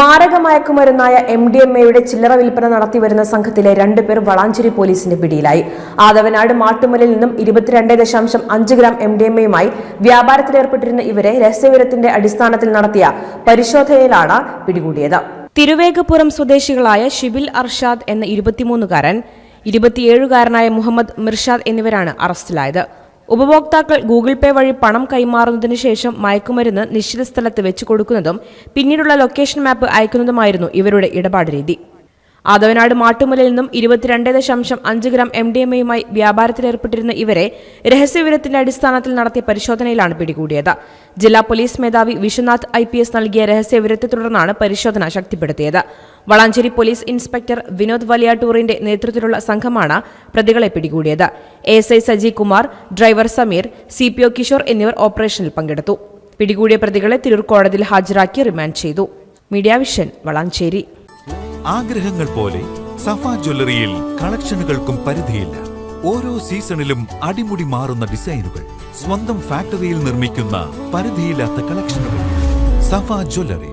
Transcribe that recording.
മാരക മയക്കുമരുന്നായ M D M എയുടെ ചില്ലറ വിൽപ്പന നടത്തി വരുന്ന സംഘത്തിലെ രണ്ടുപേർ വളാഞ്ചേരി പോലീസിന്റെ പിടിയിലായി. ആദവനാട് മാട്ടുമലിൽ നിന്നും ഇരുപത്തിരണ്ട് ദശാംശം അഞ്ച് ഗ്രാം എം ഡി എം എയുമായി വ്യാപാരത്തിലേർപ്പെട്ടിരുന്ന ഇവരെ രഹസ്യവിവരത്തിന്റെ അടിസ്ഥാനത്തിൽ നടത്തിയ പരിശോധനയിലാണ് പിടികൂടിയത്. തിരുവേഗപുരം സ്വദേശികളായ ഷിബിൽ അർഷാദ് എന്ന ഇരുപത്തിമൂന്നുകാരൻ ഇരുപത്തിയേഴുകാരനായ മുഹമ്മദ് മിർഷാദ് എന്നിവരാണ് അറസ്റ്റിലായത്. ഉപഭോക്താക്കൾ ഗൂഗിൾ പേ വഴി പണം കൈമാറുന്നതിനു ശേഷം മയക്കുമരുന്ന് നിശ്ചിത സ്ഥലത്ത് വെച്ച് കൊടുക്കുന്നതും പിന്നീടുള്ള ലൊക്കേഷൻ മാപ്പ് അയക്കുന്നതുമായിരുന്നു ഇവരുടെ ഇടപാട് രീതി ആദവനാട് മാട്ടുമലയിൽ നിന്നും ഇരുപത്തിരണ്ട് ദശാംശം അഞ്ച് ഗ്രാം എം ഡി എം എയുമായി വ്യാപാരത്തിലേർപ്പെട്ടിരുന്ന ഇവരെ രഹസ്യവിവരത്തിന്റെ അടിസ്ഥാനത്തിൽ നടത്തിയ പരിശോധനയിലാണ് പിടികൂടിയത്. ജില്ലാ പോലീസ് മേധാവി വിശ്വനാഥ് ഐ പി എസ് നൽകിയ രഹസ്യവിവരത്തെ തുടർന്നാണ് പരിശോധന ശക്തിപ്പെടുത്തിയത്. വളാഞ്ചേരി പോലീസ് ഇൻസ്പെക്ടർ വിനോദ് വലിയാട്ടൂറിന്റെ നേതൃത്വത്തിലുള്ള സംഘമാണ് പ്രതികളെ പിടികൂടിയത്. S I Saji Kumar driver Sameer C P O Kishore എന്നിവർ ഓപ്പറേഷനിൽ പങ്കെടുത്തു. പിടികൂടിയ പ്രതികളെ തിരൂർ കോടതിയിൽ ഹാജരാക്കി റിമാൻഡ് ചെയ്തു. Media vision Valanchery. ആഗ്രഹങ്ങൾ പോലെ സഫ ജ്വല്ലറിയിൽ കളക്ഷനുകൾക്കും പരിധിയില്ല. ഓരോ സീസണിലും അടിമുടി മാറുന്ന ഡിസൈനുകൾ സ്വന്തം ഫാക്ടറിയിൽ നിർമ്മിക്കുന്ന പരിധിയില്ലാത്ത കളക്ഷനുകൾ. സഫ ജ്വല്ലറി